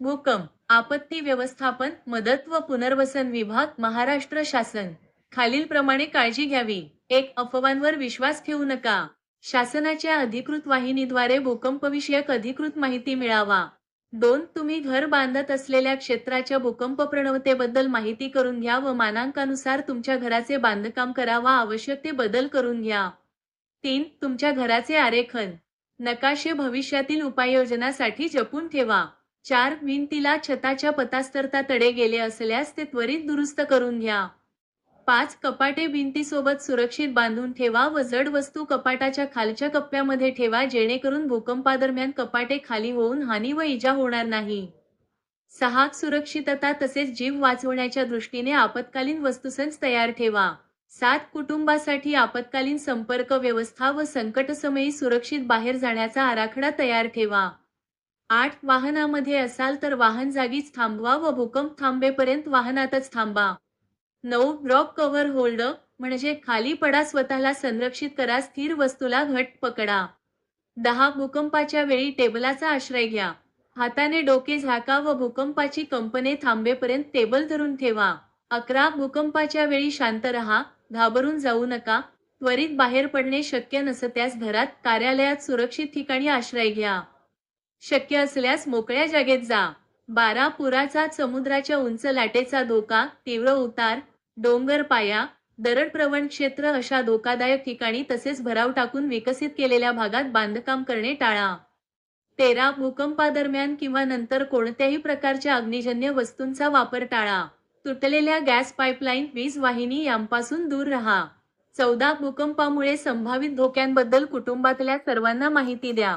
भूकंप आपत्ती व्यवस्थापन मदत व पुनर्वसन विभाग महाराष्ट्र शासन. खालीलप्रमाणे काळजी घ्यावी. एक अफवांवर विश्वास ठेवू नका. शासनाच्या अधिकृत वाहिनीद्वारे भूकंपविषयक अधिकृत माहिती मिळावा. दोन तुम्ही घर बांधत असलेल्या क्षेत्राच्या भूकंप प्रणवतेबद्दल माहिती करून घ्या व मानांकानुसार तुमच्या घराचे बांधकाम करावा आवश्यक ते बदल करून घ्या. तीन तुमच्या घराचे आरेखन. नकाशे भविष्यातील उपाययोजनासाठी जपून ठेवा. चार भिंतीला छताच्या पतास्तरता तडे गेले असल्यास ते त्वरित दुरुस्त करून घ्या. पाच कपाटे भिंतीसोबत सुरक्षित बांधून ठेवा व जड वस्तू कपाटाच्या खालच्या कप्प्यामध्ये ठेवा जेणेकरून भूकंपादरम्यान कपाटे खाली होऊन हानी व इजा होणार नाही. सहा सुरक्षितता तसेच जीव वाचवण्याच्या दृष्टीने आपत्कालीन वस्तुसंच तयार ठेवा. सात कुटुंबासाठी आपत्कालीन संपर्क व्यवस्था व संकटसमयी सुरक्षित बाहेर जाण्याचा आराखडा तयार ठेवा. आठ वाहनामध्ये असाल तर वाहन जागीच थांबवा व भूकंप थांबेपर्यंत वाहनातच थांबा. नऊ ड्रॉप कव्हर होल्ड म्हणजे खाली पडा स्वतःला संरक्षित करा स्थिर वस्तूला घट पकडा. दहा भूकंपाच्या वेळी टेबलाचा आश्रय घ्या. हाताने डोके झाका व भूकंपाची कंपने थांबेपर्यंत टेबल धरून ठेवा. अकरा भूकंपाच्या वेळी शांत रहा घाबरून जाऊ नका. त्वरित बाहेर पडणे शक्य नसत्यास घरात कार्यालयात सुरक्षित ठिकाणी आश्रय घ्या. शक्य असल्यास मोकळ्या जागेत जा. बारा पुराचा समुद्राच्या उंच लाटेचा धोका तीव्र उतार डोंगर पाया दरड प्रवण क्षेत्र अशा धोकादायक ठिकाणी तसेच भराव टाकून विकसित केलेल्या भागात बांधकाम करणे टाळा. तेरा भूकंपादरम्यान किंवा नंतर कोणत्याही प्रकारच्या अग्निजन्य वस्तूंचा वापर टाळा. तुटलेल्या गॅस पाईपलाईन वीज वाहिनी यांपासून दूर राहा. चौदा भूकंपामुळे संभावित धोक्यांबद्दल कुटुंबातल्या सर्वांना माहिती द्या.